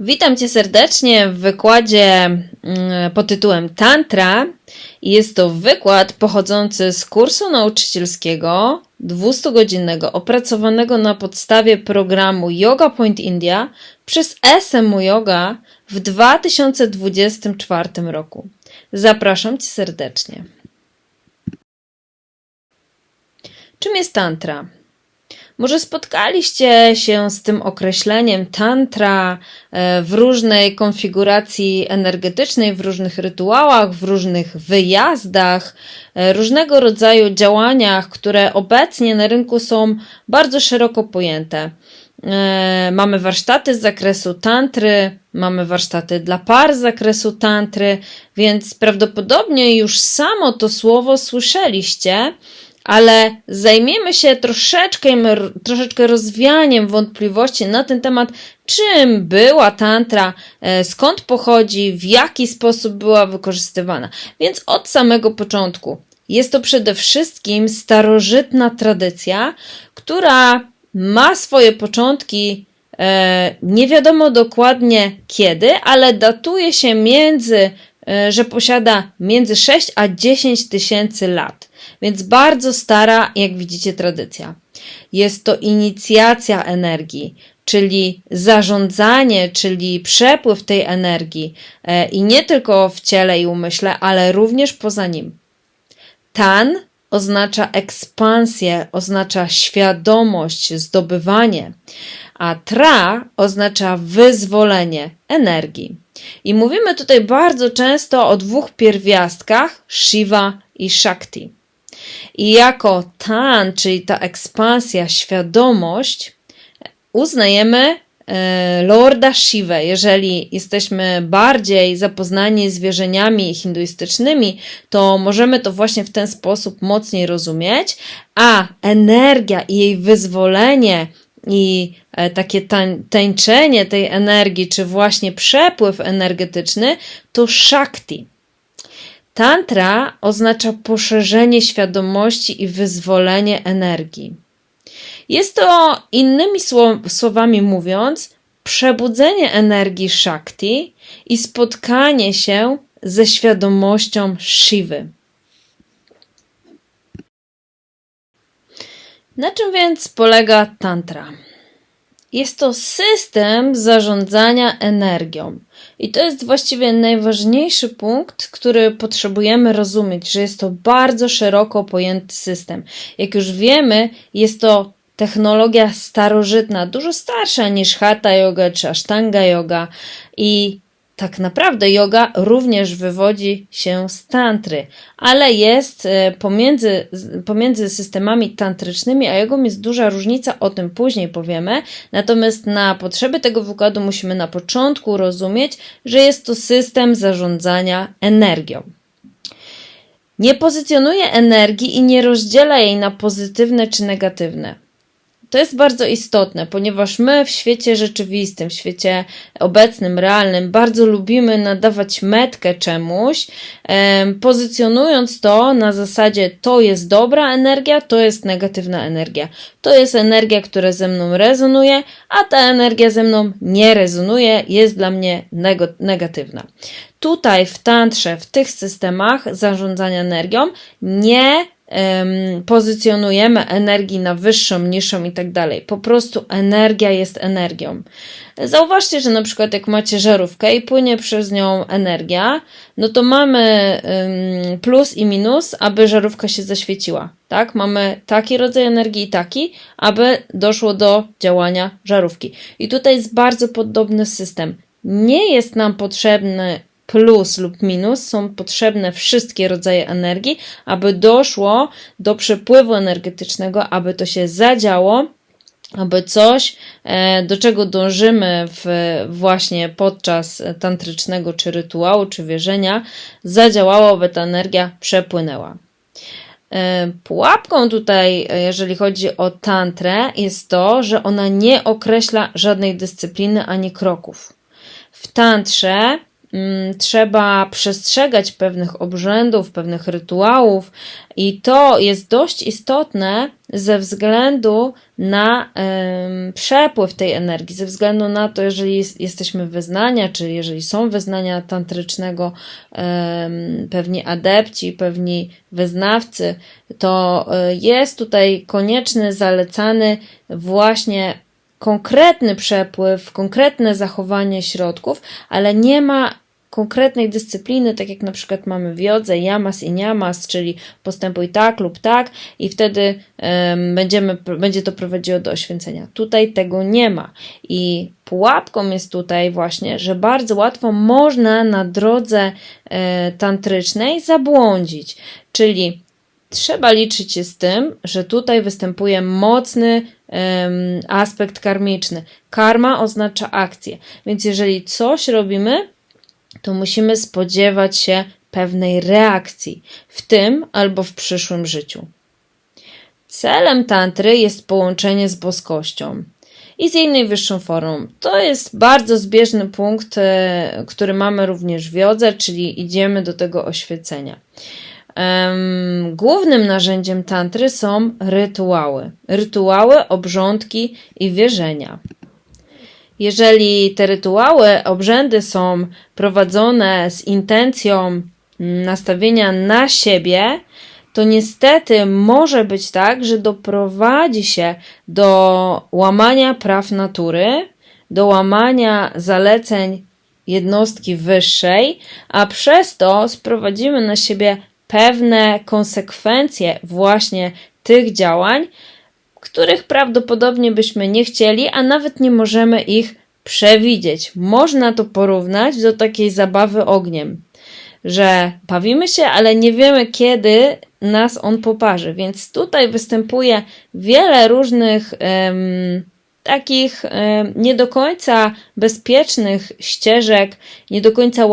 Witam Cię serdecznie w wykładzie mm, pod tytułem Tantra. Jest to wykład pochodzący z kursu nauczycielskiego 200-godzinnego opracowanego na podstawie programu Yoga Point India przez SMU Yoga w 2024 roku. Zapraszam Cię serdecznie. Czym jest tantra? Może spotkaliście się z tym określeniem tantra e, w różnej konfiguracji energetycznej, w różnych rytuałach, w różnych wyjazdach, e, różnego rodzaju działaniach, które obecnie na rynku są bardzo szeroko pojęte. E, Mamy warsztaty z zakresu tantry, mamy warsztaty dla par z zakresu tantry, więc prawdopodobnie już samo to słowo słyszeliście ale zajmiemy się troszeczkę, troszeczkę rozwianiem wątpliwości na ten temat, czym była tantra, e, skąd pochodzi, w jaki sposób była wykorzystywana. Więc od samego początku. Jest to przede wszystkim starożytna tradycja, która ma swoje początki e, nie wiadomo dokładnie kiedy, ale datuje się między, e, że posiada między 6 a 10 tysięcy lat. Więc bardzo stara, jak widzicie, tradycja. Jest to inicjacja energii, czyli zarządzanie, czyli przepływ tej energii e, i nie tylko w ciele i umyśle, ale również poza nim. Tan oznacza ekspansję, oznacza świadomość, zdobywanie, a tra oznacza wyzwolenie energii. I mówimy tutaj bardzo często o dwóch pierwiastkach Shiva i Shakti. I jako tan, czyli ta ekspansja, świadomość, uznajemy e, Lorda Shiva. Jeżeli jesteśmy bardziej zapoznani z wierzeniami hinduistycznymi, to możemy to właśnie w ten sposób mocniej rozumieć, a energia i jej wyzwolenie i e, takie tańczenie tej energii, czy właśnie przepływ energetyczny, to Shakti. Tantra oznacza poszerzenie świadomości i wyzwolenie energii. Jest to, innymi słowami mówiąc, przebudzenie energii Shakti i spotkanie się ze świadomością Shivy. Na czym więc polega Tantra? Jest to system zarządzania energią. I to jest właściwie najważniejszy punkt, który potrzebujemy rozumieć, że jest to bardzo szeroko pojęty system. Jak już wiemy, jest to technologia starożytna, dużo starsza niż hatha yoga czy ashtanga yoga i tak naprawdę yoga również wywodzi się z tantry, ale jest e, pomiędzy, pomiędzy systemami tantrycznymi a jogą jest duża różnica, o tym później powiemy. Natomiast na potrzeby tego wykładu musimy na początku rozumieć, że jest to system zarządzania energią. Nie pozycjonuje energii i nie rozdziela jej na pozytywne czy negatywne. To jest bardzo istotne, ponieważ my w świecie rzeczywistym, w świecie obecnym, realnym, bardzo lubimy nadawać metkę czemuś, pozycjonując to na zasadzie to jest dobra energia, to jest negatywna energia. To jest energia, która ze mną rezonuje, a ta energia ze mną nie rezonuje, jest dla mnie negatywna. Tutaj w tantrze, w tych systemach zarządzania energią nie pozycjonujemy energii na wyższą, niższą i tak dalej. Po prostu energia jest energią. Zauważcie, że na przykład jak macie żarówkę i płynie przez nią energia, no to mamy plus i minus, aby żarówka się zaświeciła. Tak? Mamy taki rodzaj energii i taki, aby doszło do działania żarówki. I tutaj jest bardzo podobny system. Nie jest nam potrzebny plus lub minus są potrzebne wszystkie rodzaje energii, aby doszło do przepływu energetycznego, aby to się zadziało, aby coś, e, do czego dążymy w, właśnie podczas tantrycznego czy rytuału, czy wierzenia, zadziałało, aby ta energia przepłynęła. E, pułapką tutaj, e, jeżeli chodzi o tantrę, jest to, że ona nie określa żadnej dyscypliny ani kroków. W tantrze trzeba przestrzegać pewnych obrzędów, pewnych rytuałów, i to jest dość istotne ze względu na przepływ tej energii, ze względu na to, jeżeli jest, jesteśmy wyznania, czy jeżeli są wyznania tantrycznego, pewni adepci, pewni wyznawcy, to e, jest tutaj konieczny, zalecany właśnie konkretny przepływ, konkretne zachowanie środków, ale nie ma konkretnej dyscypliny, tak jak na przykład mamy w jodze jamas i niamas, czyli postępuj tak lub tak i wtedy um, będziemy, będzie to prowadziło do oświęcenia. Tutaj tego nie ma i pułapką jest tutaj właśnie, że bardzo łatwo można na drodze e, tantrycznej zabłądzić, czyli trzeba liczyć się z tym, że tutaj występuje mocny aspekt karmiczny. Karma oznacza akcję, więc jeżeli coś robimy, to musimy spodziewać się pewnej reakcji w tym albo w przyszłym życiu. Celem tantry jest połączenie z boskością i z jej najwyższą formą. To jest bardzo zbieżny punkt, e, który mamy również w jodze, czyli idziemy do tego oświecenia. Głównym narzędziem tantry są rytuały. Rytuały, obrządki i wierzenia. Jeżeli te rytuały, obrzędy są prowadzone z intencją nastawienia na siebie, to niestety może być tak, że doprowadzi się do łamania praw natury, do łamania zaleceń jednostki wyższej, a przez to sprowadzimy na siebie pewne konsekwencje właśnie tych działań, których prawdopodobnie byśmy nie chcieli, a nawet nie możemy ich przewidzieć. Można to porównać do takiej zabawy ogniem, że bawimy się, ale nie wiemy kiedy nas on poparzy. Więc tutaj występuje wiele różnych. Takich nie do końca bezpiecznych ścieżek, nie do końca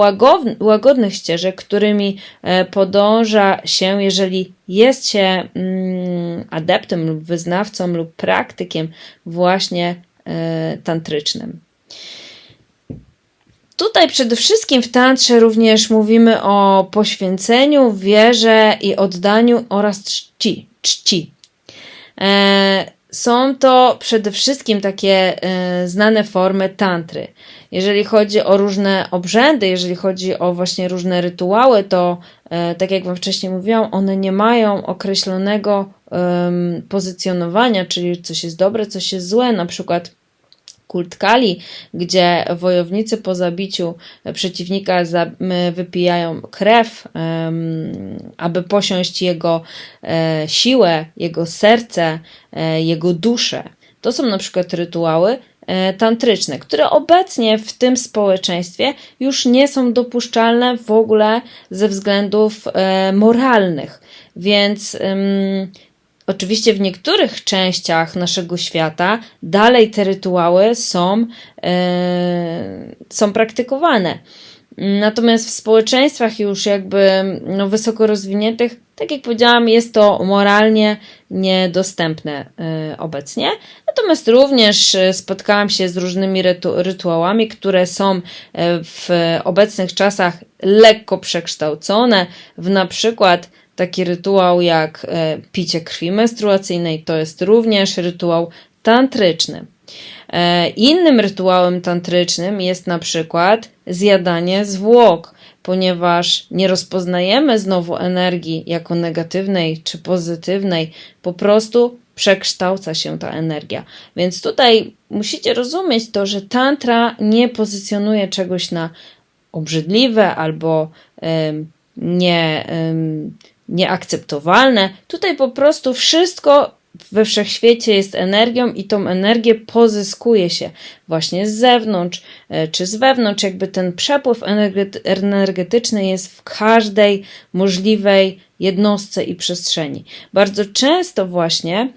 łagodnych ścieżek, którymi e, podąża się, jeżeli jest się mm, adeptem lub wyznawcą lub praktykiem właśnie e, tantrycznym. Tutaj przede wszystkim w tantrze również mówimy o poświęceniu, wierze i oddaniu oraz czci. czci. E, są to przede wszystkim takie y, znane formy tantry. Jeżeli chodzi o różne obrzędy, jeżeli chodzi o właśnie różne rytuały, to y, tak jak Wam wcześniej mówiłam, one nie mają określonego y, pozycjonowania, czyli coś jest dobre, coś jest złe. Na przykład kult Kali, gdzie wojownicy po zabiciu przeciwnika wypijają krew, aby posiąść jego e, siłę, jego serce, e, jego duszę. To są na przykład rytuały e, tantryczne, które obecnie w tym społeczeństwie już nie są dopuszczalne w ogóle ze względów moralnych. Więc Oczywiście w niektórych częściach naszego świata dalej te rytuały są, e, są praktykowane. Natomiast w społeczeństwach już jakby no, wysoko rozwiniętych, tak jak powiedziałam, jest to moralnie niedostępne y, obecnie. Natomiast również e, spotkałam się z różnymi rytu rytuałami, które są w obecnych czasach lekko przekształcone w na przykład Taki rytuał jak e, picie krwi menstruacyjnej to jest również rytuał tantryczny. E, innym rytuałem tantrycznym jest na przykład zjadanie zwłok, ponieważ nie rozpoznajemy znowu energii jako negatywnej czy pozytywnej, po prostu przekształca się ta energia. Więc tutaj musicie rozumieć to, że tantra nie pozycjonuje czegoś na obrzydliwe albo nie. Nieakceptowalne. Tutaj po prostu wszystko we wszechświecie jest energią i tą energię pozyskuje się właśnie z zewnątrz e, czy z wewnątrz. Jakby ten przepływ energetyczny jest w każdej możliwej jednostce i przestrzeni. Bardzo często właśnie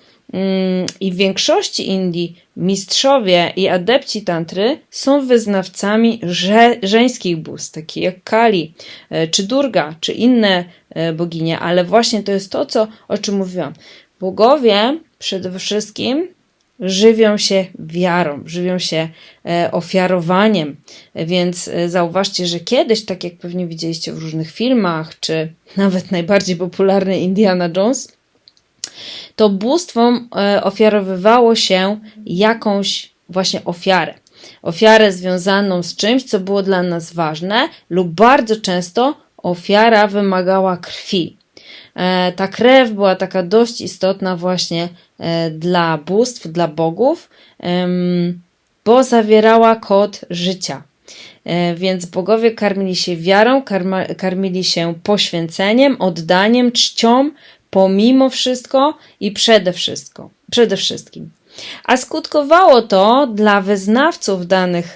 i w większości Indii mistrzowie i adepci tantry są wyznawcami że, żeńskich bóstw, takich jak Kali, e, czy Durga, czy inne e, boginie, ale właśnie to jest to, co, o czym mówiłam. Bogowie przede wszystkim żywią się wiarą, żywią się e, ofiarowaniem. Więc zauważcie, że kiedyś, tak jak pewnie widzieliście w różnych filmach, czy nawet najbardziej popularny Indiana Jones, to bóstwom e, ofiarowywało się jakąś właśnie ofiarę. Ofiarę związaną z czymś, co było dla nas ważne, lub bardzo często ofiara wymagała krwi. E, ta krew była taka dość istotna właśnie e, dla bóstw, dla bogów, bo zawierała kod życia. Więc bogowie karmili się wiarą, karmili się poświęceniem, oddaniem, czcią, pomimo wszystko i przede wszystko, przede wszystkim. A skutkowało to dla wyznawców danych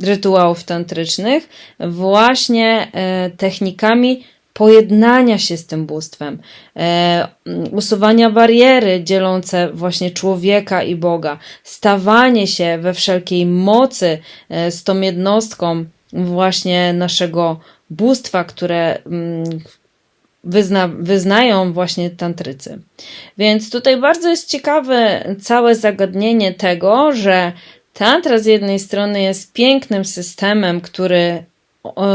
rytuałów tantrycznych właśnie technikami pojednania się z tym bóstwem, e, usuwania bariery dzielące właśnie człowieka i Boga, stawanie się we wszelkiej mocy e, z tą jednostką właśnie naszego bóstwa, które wyzna, wyznają właśnie tantrycy. Więc tutaj bardzo jest ciekawe całe zagadnienie tego, że tantra z jednej strony jest pięknym systemem, który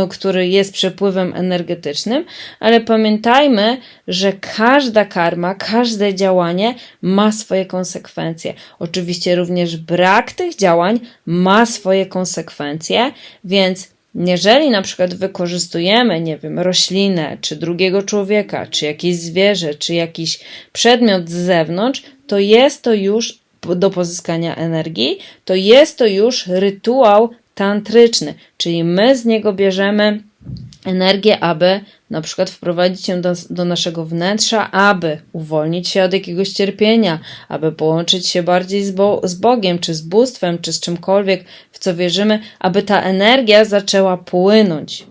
który jest przepływem energetycznym, ale pamiętajmy, że każda karma, każde działanie ma swoje konsekwencje. Oczywiście również brak tych działań ma swoje konsekwencje, więc jeżeli na przykład wykorzystujemy, nie wiem, roślinę, czy drugiego człowieka, czy jakieś zwierzę, czy jakiś przedmiot z zewnątrz, to jest to już do pozyskania energii, to jest to już rytuał tantryczny, czyli my z niego bierzemy energię, aby na przykład wprowadzić ją do, do naszego wnętrza, aby uwolnić się od jakiegoś cierpienia, aby połączyć się bardziej z, Bo z Bogiem, czy z bóstwem, czy z czymkolwiek, w co wierzymy, aby ta energia zaczęła płynąć.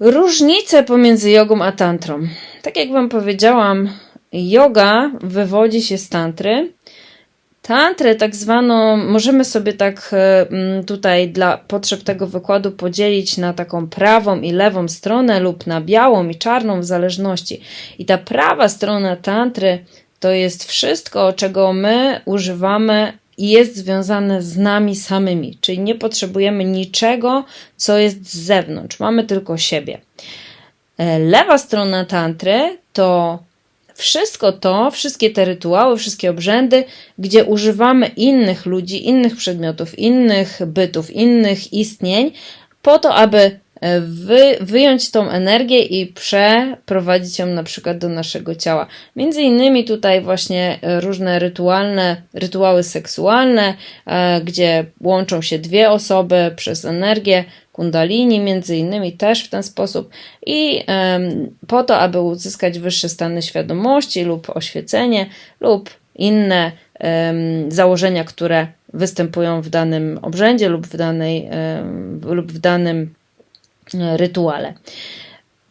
Różnice pomiędzy jogą a tantrą. Tak jak Wam powiedziałam, yoga wywodzi się z tantry, Tantrę, tak zwaną, możemy sobie tak e, mm, tutaj dla potrzeb tego wykładu podzielić na taką prawą i lewą stronę lub na białą i czarną w zależności. I ta prawa strona tantry to jest wszystko, czego my używamy jest związane z nami samymi, czyli nie potrzebujemy niczego, co jest z zewnątrz, mamy tylko siebie. E, lewa strona tantry to wszystko to, wszystkie te rytuały, wszystkie obrzędy, gdzie używamy innych ludzi, innych przedmiotów, innych bytów, innych istnień, po to, aby wy, wyjąć tą energię i przeprowadzić ją na przykład do naszego ciała. Między innymi tutaj właśnie e, różne rytualne, rytuały seksualne, e, gdzie łączą się dwie osoby przez energię, kundalini między innymi też w ten sposób i po to, aby uzyskać wyższe stany świadomości lub oświecenie lub inne założenia, które występują w danym obrzędzie lub w, danej, lub w danym e, rytuale.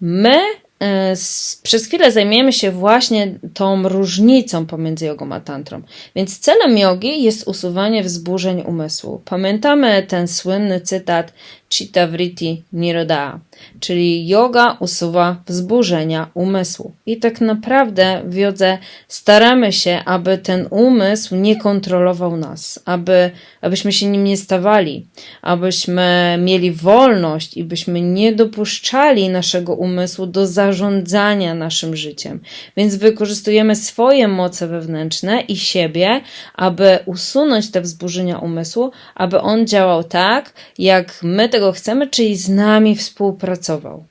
My E, przez chwilę zajmiemy się właśnie tą różnicą pomiędzy jogą a tantrą. Więc celem jogi jest usuwanie wzburzeń umysłu. Pamiętamy ten słynny cytat Chitta Vritti Niroda, czyli yoga usuwa wzburzenia umysłu. I tak naprawdę w jodze staramy się, aby ten umysł nie kontrolował nas, aby, abyśmy się nim nie stawali, abyśmy mieli wolność i byśmy nie dopuszczali naszego umysłu do zarządzania naszym życiem. Więc wykorzystujemy swoje moce wewnętrzne i siebie, aby usunąć te wzburzenia umysłu, aby on działał tak, jak my tego chcemy, czyli z nami współpracował.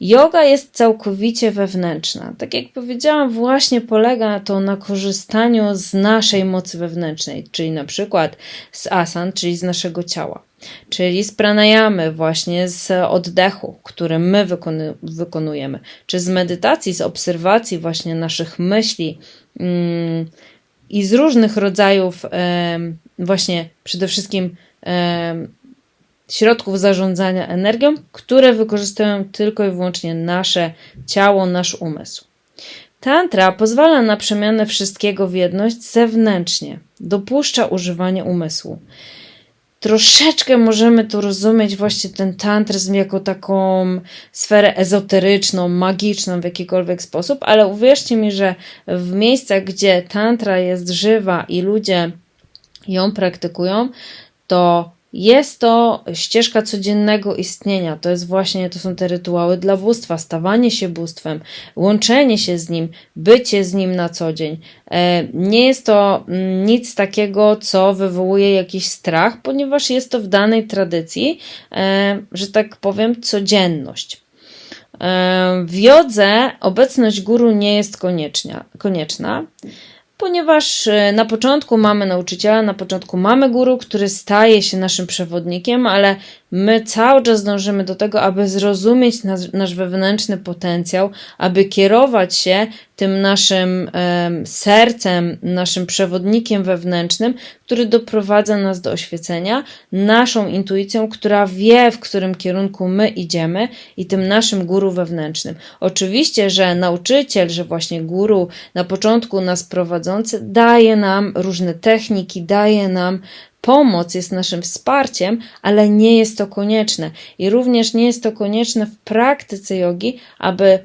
Yoga jest całkowicie wewnętrzna. Tak jak powiedziałam, właśnie polega to na korzystaniu z naszej mocy wewnętrznej, czyli na przykład z asan, czyli z naszego ciała, czyli z pranayamy, właśnie z oddechu, który my wykonu wykonujemy, czy z medytacji, z obserwacji właśnie naszych myśli mm, i z różnych rodzajów, właśnie przede wszystkim środków zarządzania energią, które wykorzystują tylko i wyłącznie nasze ciało, nasz umysł. Tantra pozwala na przemianę wszystkiego w jedność zewnętrznie, dopuszcza używanie umysłu. troszeczkę możemy tu rozumieć właśnie ten tantryzm jako taką sferę ezoteryczną, magiczną w jakikolwiek sposób, ale uwierzcie mi, że w miejscach, gdzie tantra jest żywa i ludzie ją praktykują, to jest to ścieżka codziennego istnienia. To jest właśnie, to są te rytuały dla bóstwa, stawanie się bóstwem, łączenie się z nim, bycie z nim na co dzień. E, nie jest to mm, nic takiego, co wywołuje jakiś strach, ponieważ jest to w danej tradycji, e, że tak powiem, codzienność. E, w jodze obecność guru nie jest konieczna. Ponieważ e, na początku mamy nauczyciela, na początku mamy guru, który staje się naszym przewodnikiem, ale my cały czas dążymy do tego, aby zrozumieć nasz, nasz wewnętrzny potencjał, aby kierować się tym naszym sercem, naszym przewodnikiem wewnętrznym, który doprowadza nas do oświecenia, naszą intuicją, która wie, w którym kierunku my idziemy i tym naszym guru wewnętrznym. Oczywiście, że nauczyciel, że właśnie guru na początku nas prowadzący daje nam różne techniki, daje nam Pomoc jest naszym wsparciem, ale nie jest to konieczne. I również nie jest to konieczne w praktyce jogi, aby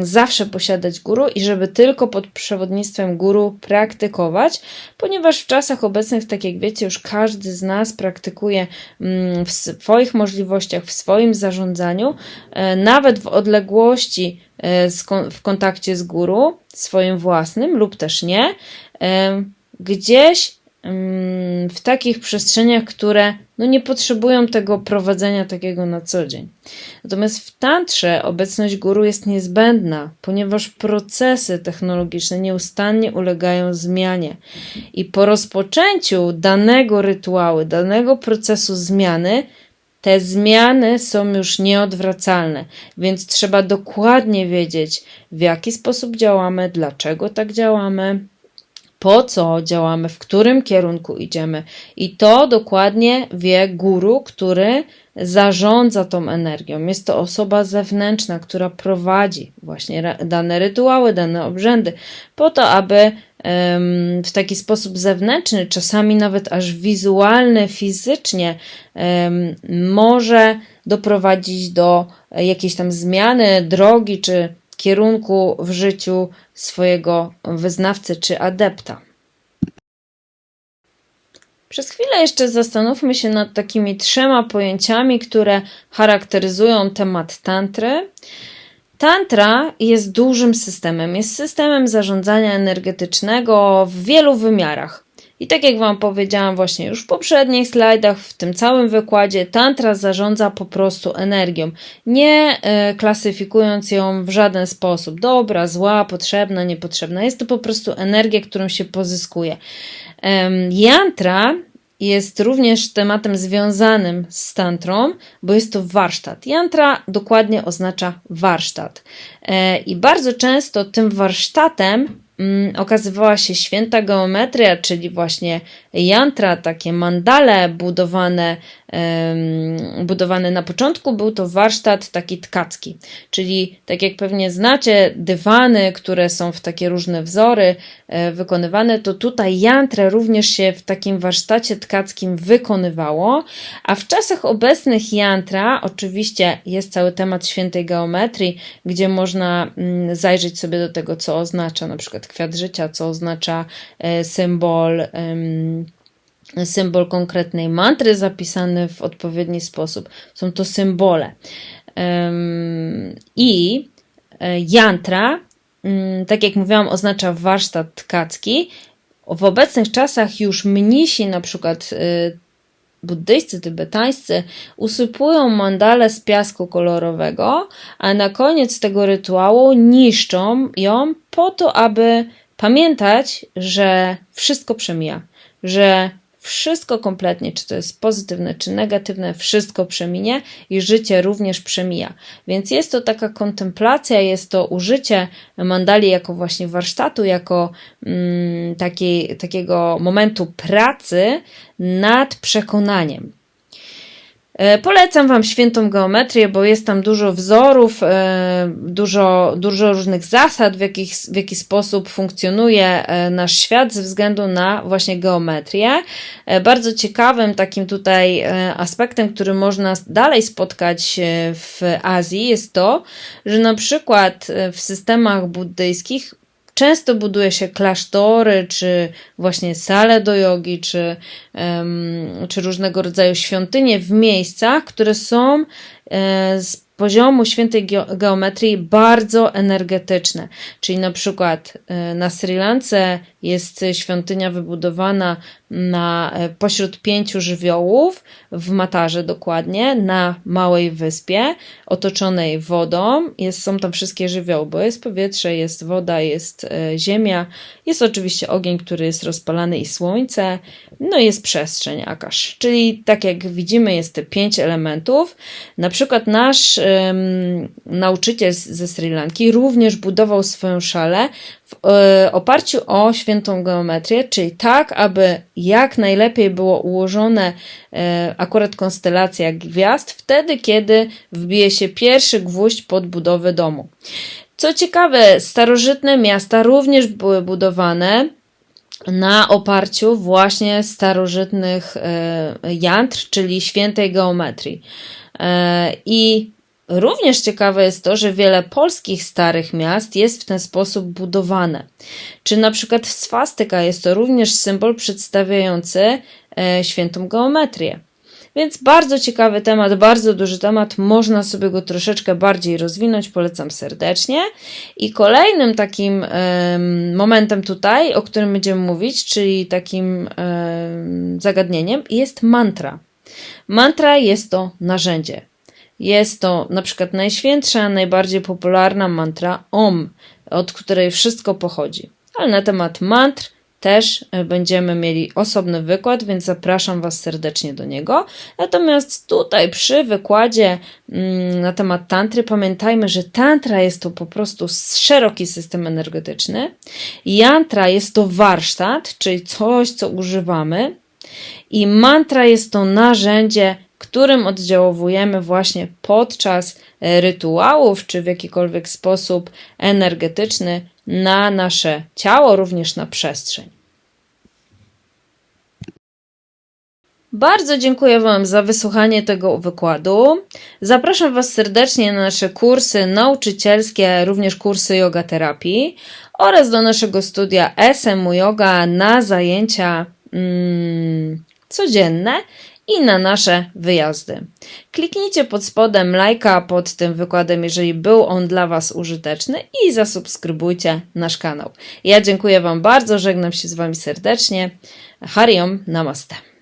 zawsze posiadać guru i żeby tylko pod przewodnictwem guru praktykować, ponieważ w czasach obecnych, tak jak wiecie, już każdy z nas praktykuje mm, w swoich możliwościach, w swoim zarządzaniu, e, nawet w odległości e, w kontakcie z guru, swoim własnym lub też nie, e, gdzieś w takich przestrzeniach, które no nie potrzebują tego prowadzenia takiego na co dzień. Natomiast w tantrze obecność guru jest niezbędna, ponieważ procesy technologiczne nieustannie ulegają zmianie. I po rozpoczęciu danego rytuału, danego procesu zmiany, te zmiany są już nieodwracalne, więc trzeba dokładnie wiedzieć, w jaki sposób działamy, dlaczego tak działamy, po co działamy, w którym kierunku idziemy. I to dokładnie wie guru, który zarządza tą energią. Jest to osoba zewnętrzna, która prowadzi właśnie dane rytuały, dane obrzędy, po to, aby w taki sposób zewnętrzny, czasami nawet aż wizualny, fizycznie, może doprowadzić do jakiejś tam zmiany drogi czy kierunku w życiu swojego wyznawcy czy adepta. Przez chwilę jeszcze zastanówmy się nad takimi trzema pojęciami, które charakteryzują temat tantry. Tantra jest dużym systemem, jest systemem zarządzania energetycznego w wielu wymiarach. I tak jak Wam powiedziałam właśnie już w poprzednich slajdach, w tym całym wykładzie, tantra zarządza po prostu energią, nie y, klasyfikując ją w żaden sposób. Dobra, zła, potrzebna, niepotrzebna. Jest to po prostu energia, którą się pozyskuje. Ym, yantra jest również tematem związanym z tantrą, bo jest to warsztat. Yantra dokładnie oznacza warsztat. E, I bardzo często tym warsztatem okazywała się święta geometria, czyli właśnie yantra, takie mandale budowane, budowane na początku. Był to warsztat taki tkacki, czyli tak jak pewnie znacie, dywany, które są w takie różne wzory e, wykonywane, to tutaj jantrę również się w takim warsztacie tkackim wykonywało, a w czasach obecnych jantra oczywiście jest cały temat świętej geometrii, gdzie można mm, zajrzeć sobie do tego, co oznacza na przykład kwiat życia, co oznacza e, symbol symbol konkretnej mantry zapisany w odpowiedni sposób. Są to symbole. I jantra, e, mm, tak jak mówiłam, oznacza warsztat tkacki. W obecnych czasach już mnisi, na przykład e, buddyjscy, tybetańscy, usypują mandale z piasku kolorowego, a na koniec tego rytuału niszczą ją po to, aby pamiętać, że wszystko przemija, że wszystko kompletnie, czy to jest pozytywne, czy negatywne, wszystko przeminie i życie również przemija. Więc jest to taka kontemplacja, jest to użycie mandali jako właśnie warsztatu, jako mm, takiego momentu pracy nad przekonaniem. E, Polecam Wam świętą geometrię, bo jest tam dużo wzorów, e, dużo, dużo różnych zasad, w, jakich, w jaki sposób funkcjonuje e, nasz świat ze względu na właśnie geometrię. Bardzo ciekawym takim tutaj aspektem, który można dalej spotkać w Azji, jest to, że na przykład w systemach buddyjskich Często buduje się klasztory, czy właśnie sale do jogi, czy, czy różnego rodzaju świątynie w miejscach, które są z poziomu świętej geo- geometrii bardzo energetyczne. Czyli na przykład e, na Sri Lance jest świątynia wybudowana na, e, pośród pięciu żywiołów, w Matarze dokładnie, na małej wyspie, otoczonej wodą. Jest, są tam wszystkie żywioły, bo jest powietrze, jest woda, jest e, ziemia, jest oczywiście ogień, który jest rozpalany i słońce, no i jest przestrzeń jakaś. Czyli tak jak widzimy, jest te pięć elementów. Na przykład nasz em, nauczyciel ze Sri Lanki również budował swoją szalę w e, oparciu o świętą geometrię, czyli tak, aby jak najlepiej było ułożone e, akurat konstelacja gwiazd wtedy, kiedy wbije się pierwszy gwóźdź pod budowę domu. Co ciekawe, starożytne miasta również były budowane na oparciu właśnie starożytnych e, jantr, czyli świętej geometrii. E, I również ciekawe jest to, że wiele polskich starych miast jest w ten sposób budowane. Czy na przykład swastyka jest to również symbol przedstawiający e, świętą geometrię. Więc bardzo ciekawy temat, bardzo duży temat, można sobie go troszeczkę bardziej rozwinąć, polecam serdecznie. I kolejnym takim em, momentem tutaj, o którym będziemy mówić, czyli takim em, zagadnieniem, jest mantra. Mantra jest to narzędzie. Jest to na przykład najświętsza, najbardziej popularna mantra Om, od której wszystko pochodzi. Ale na temat mantr też e, będziemy mieli osobny wykład, więc zapraszam Was serdecznie do niego. Natomiast tutaj przy wykładzie mm, na temat tantry pamiętajmy, że tantra jest to po prostu szeroki system energetyczny. Yantra jest to warsztat, czyli coś, co używamy. I mantra jest to narzędzie, którym oddziałujemy właśnie podczas e, rytuałów, czy w jakikolwiek sposób energetyczny na nasze ciało, również na przestrzeń. Bardzo dziękuję Wam za wysłuchanie tego wykładu. Zapraszam Was serdecznie na nasze kursy nauczycielskie, również kursy yoga terapii oraz do naszego studia SMU Yoga na zajęcia mm, codzienne i na nasze wyjazdy. Kliknijcie pod spodem lajka pod tym wykładem, jeżeli był on dla Was użyteczny i zasubskrybujcie nasz kanał. Ja dziękuję Wam bardzo, żegnam się z Wami serdecznie. Hariom, namaste.